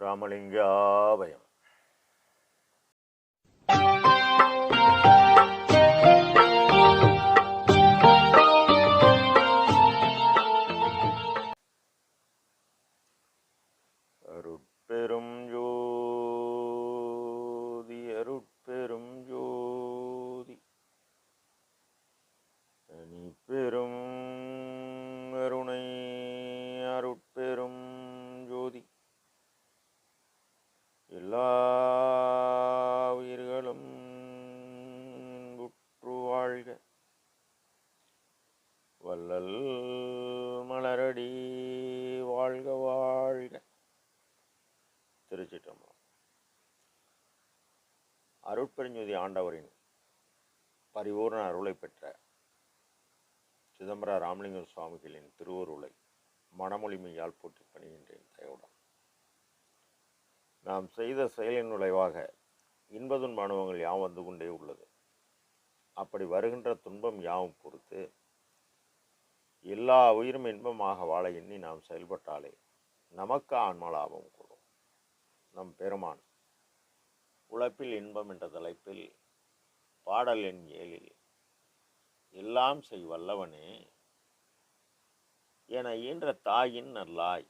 ராமலிங்காபயம். ஆண்டவரின் பரிபூர்ண அருளை பெற்ற சிதம்பர ராமலிங்க சுவாமிகளின் திருவருளை மனமொழிமையால் போற்றி பணிகின்றேன் தயவுடன் நாம் செய்த செயலின் விளைவாக இன்பதுன் அனுபவங்கள் யாவும் வந்து கொண்டே உள்ளது. அப்படி வருகின்ற துன்பம் யாவும் பொறுத்து எல்லா உயிரும் இன்பமாக வாழ எண்ணி நாம் செயல்பட்டாலே நமக்கு ஆன்ம லாபம் கூடும். நம் பெருமான் உழைப்பில் இன்பம் என்ற தலைப்பில் பாடல் எண் ஏழில் எல்லாம் செய் வல்லவனே என ஈன்ற தாயின் நல்லாய்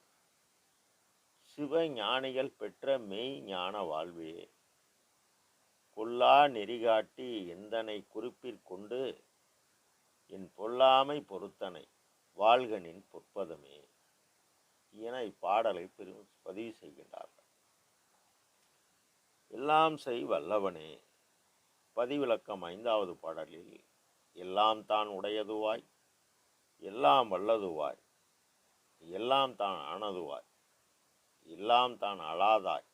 சிவ ஞானிகள் பெற்ற மெய் ஞான வாழ்வே கொல்லா நெறிகாட்டி எந்தனை குறிப்பிற்கொண்டு என் பொல்லாமை பொறுத்தனை வாழ்கனின் பொற்பதமே என இப்பாடலை பெரும் பதிவு செய்கின்றார்கள் எல்லாம் செய் வல்லவனே. பதிவிலக்கம் ஐந்தாவது பாடலில் எல்லாம் தான் உடையதுவாய் எல்லாம் வல்லதுவாய் எல்லாம் தான் ஆனதுவாய் எல்லாம் தான் அழாதாய்.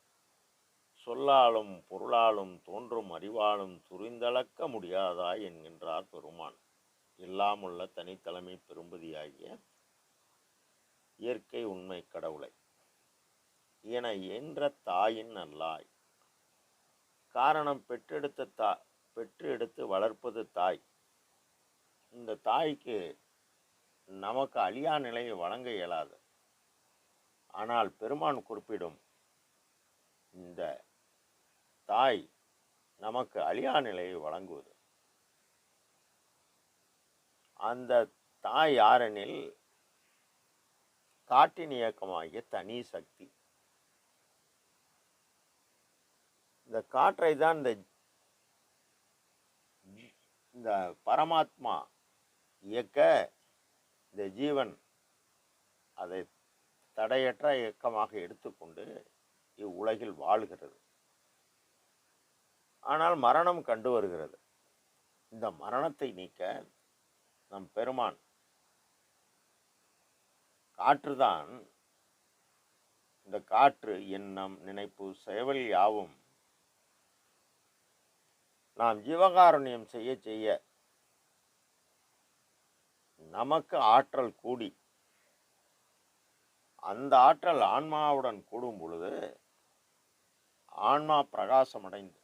சொல்லாலும் பொருளாலும் தோன்றும் அறிவாலும் துரிந்தளக்க முடியாதாய் என்கின்றார் பெருமான். எல்லாம் உள்ள தனித்தலைமை பெரும்பதியாகிய இயற்கை உண்மை கடவுளை. என என்ற தாயின் நல்லாய் காரணம் பெற்றெடுத்த தா பெற்று எடுத்து வளர்ப்பது தாய். இந்த தாய்க்கு நமக்கு அழியா நிலையை வழங்க இயலாது. ஆனால் பெருமான் குறிப்பிடும் இந்த தாய் நமக்கு அழியா நிலையை வழங்குவது. அந்த தாய் யாரெனில் காட்டின் இயக்கமாகிய தனி சக்தி. இந்த காற்றை தான் இந்த இந்த பரமாத்மா இயக்க இந்த ஜீவன் அதை தடையற்ற இயக்கமாக எடுத்துக்கொண்டு இவ்வுலகில் வாழ்கிறது. ஆனால் மரணம் கண்டு வருகிறது. இந்த மரணத்தை நீக்க நம் பெருமான் காற்றுதான். இந்த காற்று எண்ணம் நினைப்பு செயவல் யாவும் நாம் ஜீவகாருண்யம் செய்ய செய்ய நமக்கு ஆற்றல் கூடி. அந்த ஆற்றல் ஆன்மாவுடன் கூடும் பொழுது ஆன்மா பிரகாசம் அடைந்து.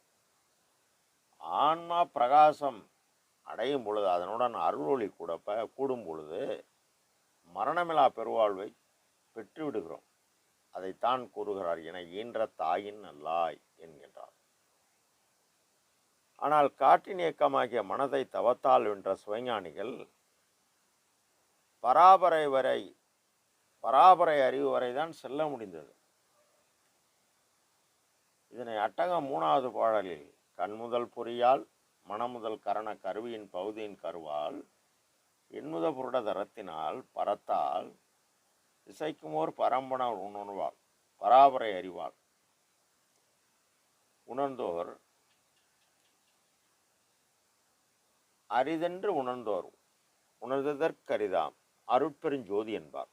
ஆன்மா பிரகாசம் அடையும் பொழுது அதனுடன் அருளொளி கூட கூடும் பொழுது மரணமிலா பெருவாழ்வை பெற்றுவிடுகிறோம். அதைத்தான் கூறுகிறார் என ஈன்ற தாயின் நல்லாய் என்கின்றார். ஆனால் காற்றின் இயக்கமாகிய மனதை தவத்தால் வென்ற சுவைஞானிகள் பராபரை வரை பராபரை அறிவு வரை தான் செல்ல முடிந்தது. இதனை அட்டகம் மூணாவது பாடலில் கண்முதல் பொறியால் மனமுதல் கரண கருவியின் பகுதியின் கருவால் எண்முத புருட தரத்தினால் பரத்தால் இசைக்குமோர் பரம்பன உணர்வாள் பராபரை அறிவாள் உணர்ந்தோர் அரிதென்று உணர்ந்தோர் உணர்ந்ததற்கரிதாம். அருட்பெருஞ்சோதி என்பார்.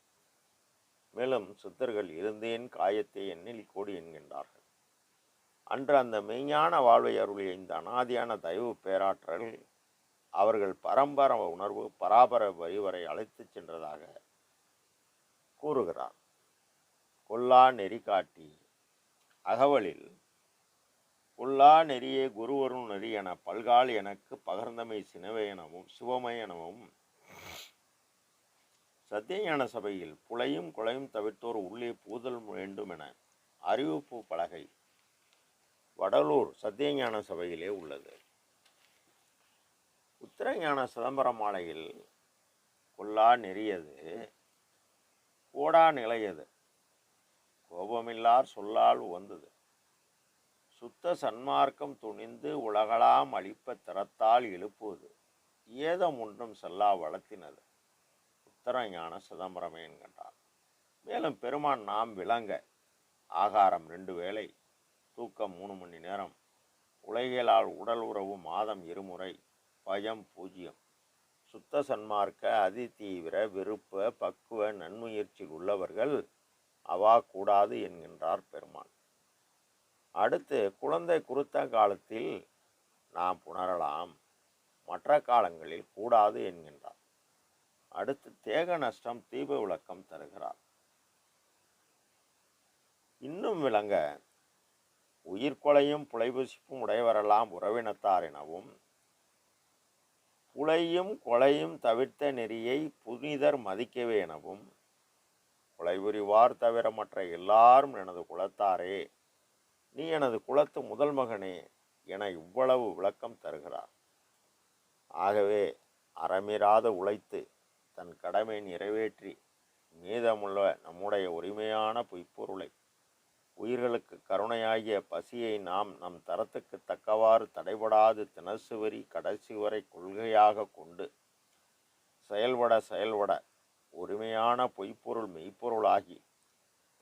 மேலும் சித்தர்கள் இருந்தேன் காயத்தை எண்ணில் கோடி என்கின்றார்கள். அன்று அந்த மெய்ஞான வாழ்வை அருளிய இந்த அனாதியான தயவு பேராற்றல் அவர்கள் பரம்பர உணர்வு பராபர வரிவரை அழைத்துச் சென்றதாக கூறுகிறார். கொல்லா நெறி காட்டி அகவலில் கொல்லா நெறியே குருவரும் நெறி என பல்கால் எனக்கு பகர்ந்தமை சினவே எனவும் சிவமை எனவும் சத்தியஞான சபையில் புலையும் குலையும் தவிர்த்தோர் உள்ளே பூதல் வேண்டும் என அறிவிப்பு பலகை வடலூர் சத்தியஞான சபையிலே உள்ளது. உத்தரஞான சிதம்பரம் மாலையில் கொல்லா நெறியது கோடா நிலையது. கோபமில்லார் சொல்லால் வந்தது சுத்த சன்மார்க்கம் துணிந்து உலகளாம் அழிப்ப திறத்தால் எழுப்புவது. ஏதம் ஒன்றும் செல்லா வளர்த்தினது. உத்தரஞான சிதம்பரமே என்கின்றார். மேலும் பெருமான் நாம் விளங்க ஆகாரம் ரெண்டு வேளை தூக்கம் மூணு மணி நேரம் உலகியலால் உடல் உறவு மாதம் இருமுறை பயம் பூஜ்ஜியம் சுத்த சன்மார்க்க அதிதீவிர விருப்ப பக்குவ நன்முயற்சி உள்ளவர்கள் அவா கூடாது என்கின்றார் பெருமான். அடுத்து குழந்தை குருத்த காலத்தில் நாம் புணரலாம். மற்ற காலங்களில் கூடாது என்கின்றார். அடுத்து தேக நஷ்டம் தீப விளக்கம் தருகிறார். இன்னும் விளங்க உயிர்கொலையும் புலைபுசிப்பும் உடையவரெல்லாம் உறவினத்தார் எனவும் புலையும் கொலையும் தவிர்த்த நெறியை புனிதர் மதிக்கவே எனவும் கொலைபுரிவார் தவிர மற்ற எல்லாரும் எனது குலத்தாரே நீ எனது குலத்து முதல் மகனே என இவ்வளவு விளக்கம் தருகிறார். ஆகவே அறமிராத உழைத்து தன் கடமை நிறைவேற்றி மீதமுள்ள நம்முடைய உரிமையான பொய்ப்பொருளை உயிர்களுக்கு கருணையாகிய பசியை நாம் நம் தரத்துக்கு தக்கவாறு தடைபடாது தினசுவரி கடைசி வரை கொள்கையாக கொண்டு செயல்பட செயல்பட உரிமையான பொய்ப்பொருள் மெய்ப்பொருளாகி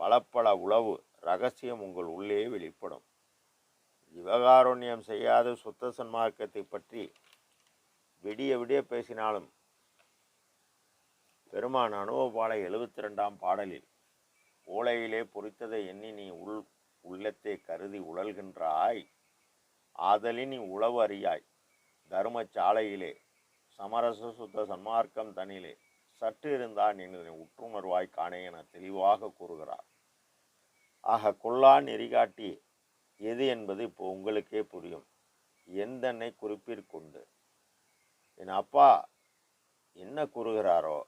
பல பல உளவு ரகசியம் உங்கள் உள்ளே வெளிப்படும். ஜீவகாருண்யம் செய்யாத சுத்த சன்மார்க்கத்தை பற்றி விடிய விடிய பேசினாலும் பெருமான் அனுபவபாலை எழுபத்தி ரெண்டாம் பாடலில் ஓலையிலே பொறித்ததை எண்ணி நீ உள் உள்ளத்தை கருதி உழல்கின்றாய். ஆதலின் நீ உளவு அறியாய். தர்மச்சாலையிலே சமரச சுத்த சன்மார்க்கம் தனிலே சற்று இருந்தால் நீங்கள் உற்றுணர்வாய் காணே என தெளிவாக கூறுகிறார். ஆக கொள்ளா நெறிகாட்டி எது என்பது இப்போ உங்களுக்கே புரியும். எந்தென்னை குறிப்பிற்கொண்டு? என் அப்பா என்ன கூறுகிறாரோ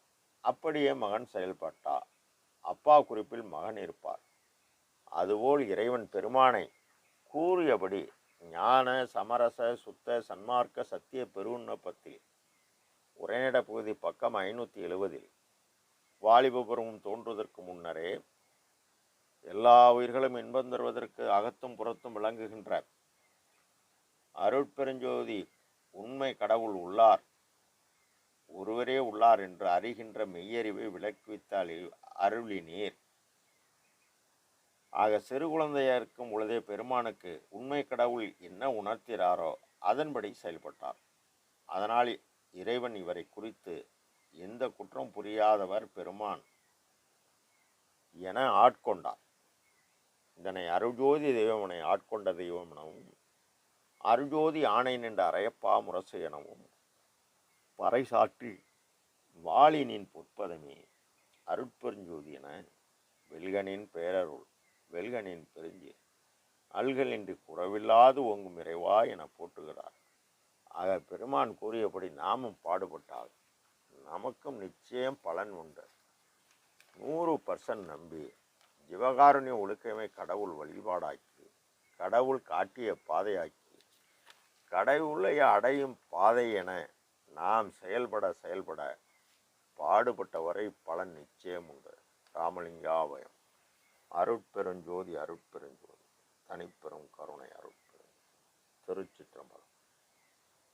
அப்படியே மகன் செயல்பட்டா அப்பா குறிப்பில் மகன் இருப்பார். அதுபோல் இறைவன் பெருமானை கூறியபடி ஞான சமரச சுத்த சன்மார்க்க சத்திய பெருவிண்ணப்பத்தில் உரைநட பகுதி பக்கம் ஐநூற்றி எழுபதில் வாலிபபுரமும் தோன்றுவதற்கு முன்னரே எல்லா உயிர்களும் இன்பம் தருவதற்கு அகத்தும் புறத்தும் விளங்குகின்றார். அருட்பெருஞ்சோதி உண்மை கடவுள் உள்ளார். ஒருவரே உள்ளார் என்று அறிகின்ற மெய்யறிவை விளக்குவித்தால் அருளினீர். ஆக சிறு குழந்தையா இருக்கும் பொழுதே பெருமானுக்கு உண்மை கடவுள் என்ன உணர்த்திறாரோ அதன்படி செயல்பட்டார். அதனால் இறைவன் இவரை குறித்து எந்த குற்றம் புரியாதவர் பெருமான் என ஆட்கொண்டார். இதனை அருஜோதி தெய்வமனை ஆட்கொண்ட தெய்வம் எனவும் அருஜோதி ஆணை நின்ற அரையப்பா முரசு எனவும் பறைசாற்றி வாளினின் பொற்பதமே அருட்பெருஞ்சோதி என வெல்கனின் பேரருள் வெல்கனின் பெருஞ்சி அல்களின்றி குறவில்லாது ஓங்கும் இறைவா என போட்டுகிறார் ஆக பெருமான் கூறியபடி நாமும் பாடுபட்டால் நமக்கும் நிச்சயம் பலன் உண்டு. நூறு பர்சன்ட் நம்பி ஜீவகாருண்ய ஒழுக்கமே கடவுள் வழிபாடாக்கி கடவுள் காட்டிய பாதையாக்கி கடவுளை அடையும் பாதை என நாம் செயல்பட செயல்பட பாடுபட்ட வரை பலன் நிச்சயம் உண்டு. ராமலிங்காவயம் அருட்பெருஞ்சோதி அருட்பெருஞ்சோதி. தனிப்பெரும் கருணை அருட்பெரும் திருச்சிற்றம்பலம்.